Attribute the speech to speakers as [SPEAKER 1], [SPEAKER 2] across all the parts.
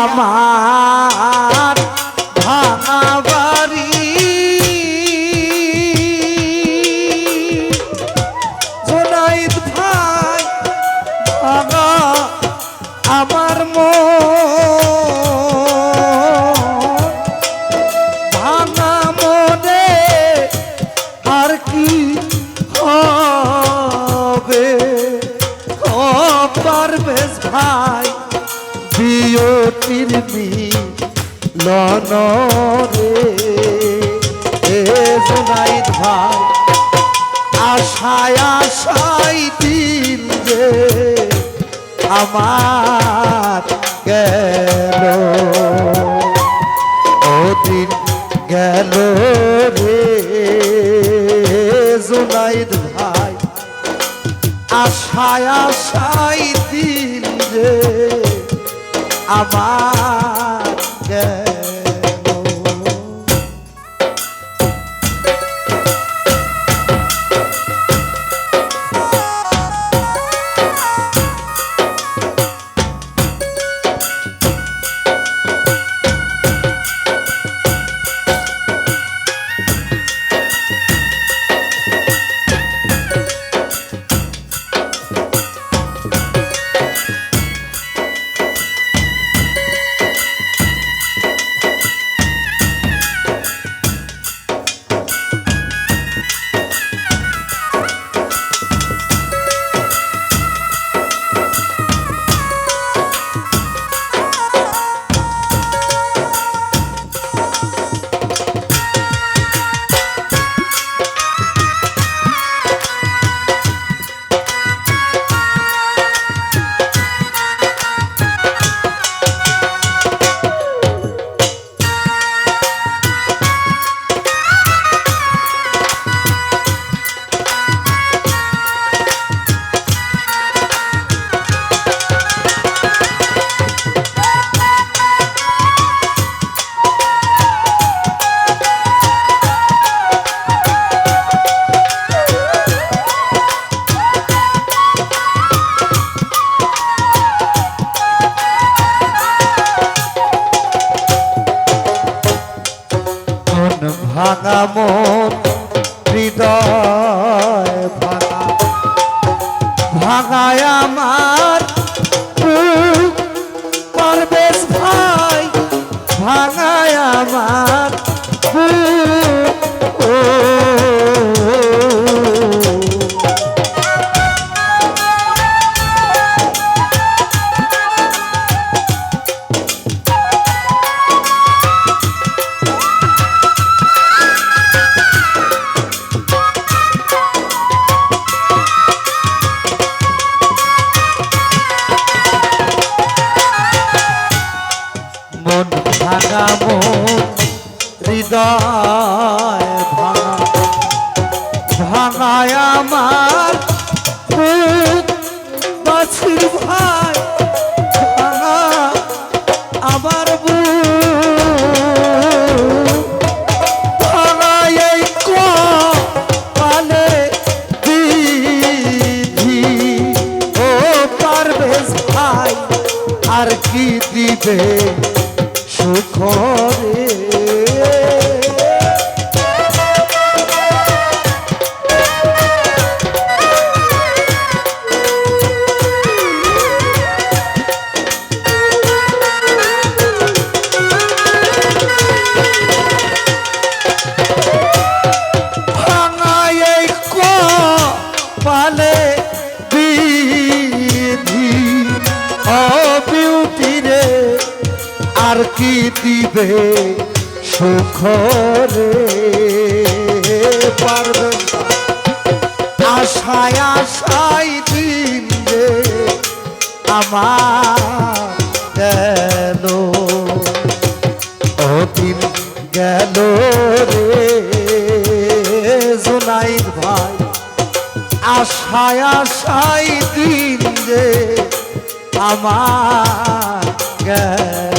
[SPEAKER 1] আমার। রে এ জোনাইদ ভাই আশায় আশাই দিন যে আমার গেল। ও দিন গেল রে জুনাইদ ভাই আশায় আশাই দিন যে আমার কি দিবে। আশায় দিন রে আমার গেল দিন গেল রে জুনাইদ ভাই? আশায় আশায় দিন রে আমার গেল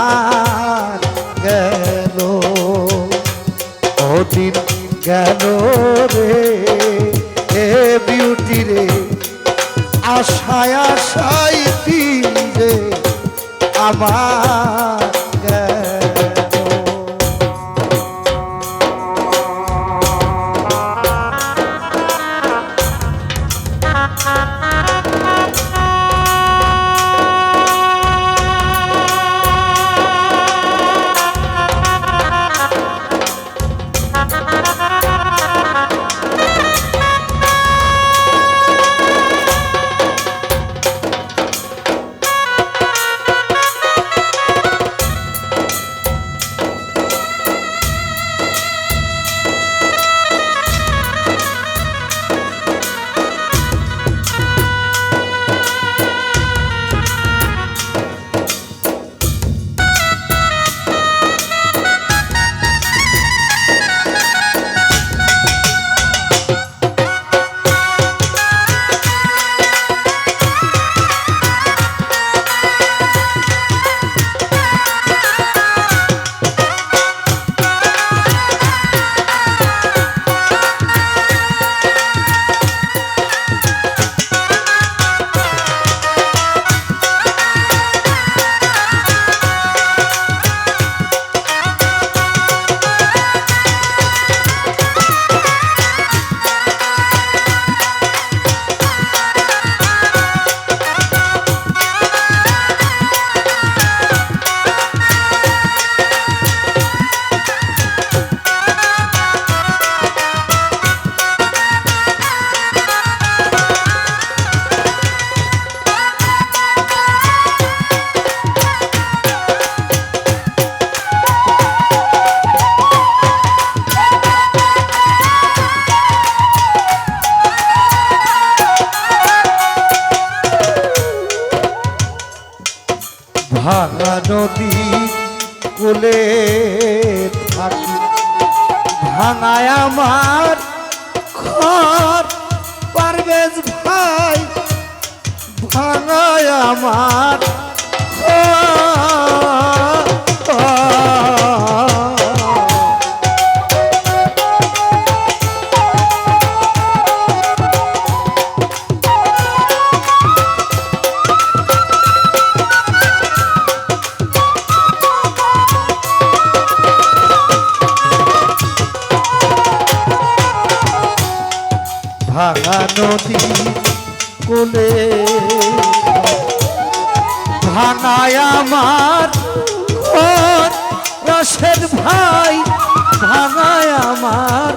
[SPEAKER 1] আমার গেল। অতীত গেল রে এ বিউটি রে আশায় আশায় দিন রে আমার ভাঙা নদী কোলে থাকি। ভাঙায় আমার খর পারবেশ ভাই ভাঙায় আমার নাই আমার রসের ভাই ভাঙায় আমার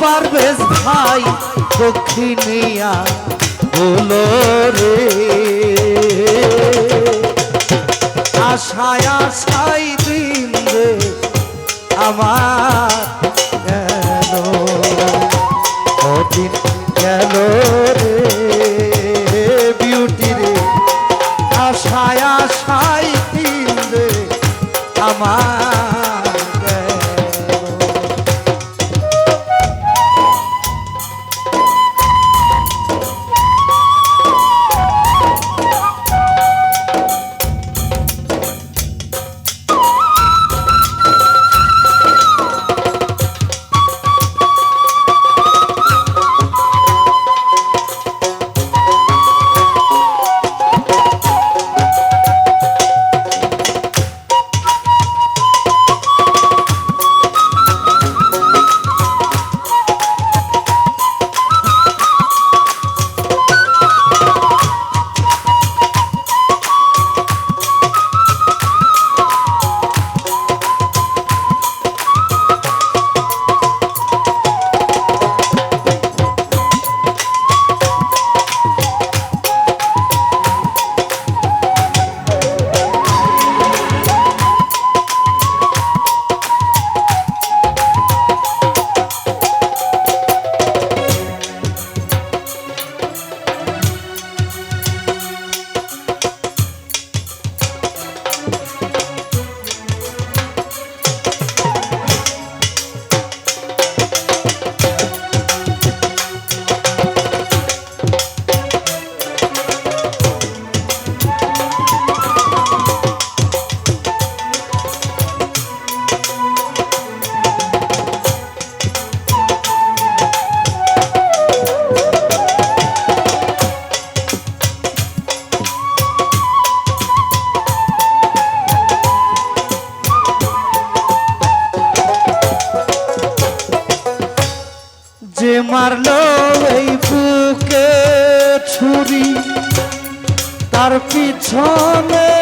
[SPEAKER 1] পারবেশ ভাই দক্ষিণিয়া হলো রে। আশায় আশাই দিন রে আমার গেল। কদিন গেল রে বিউটি রে। আশায় আশাই দিন রে আমার মারলো এই বুকে ছুরি তার পিছনে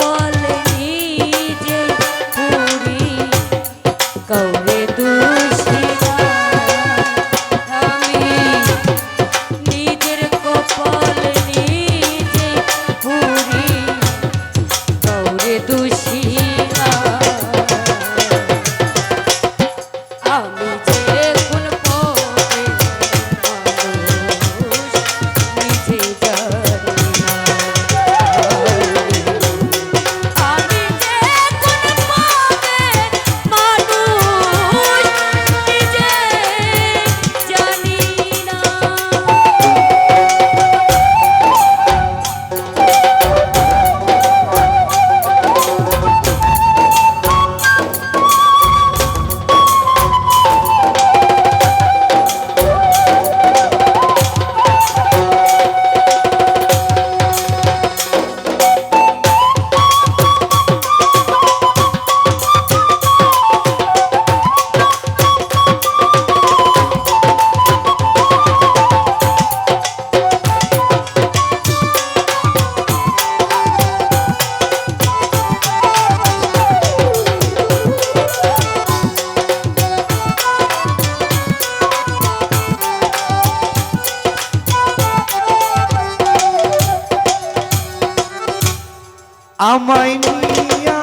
[SPEAKER 1] আমায় নিয়া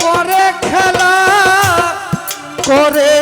[SPEAKER 1] করে খেলা করে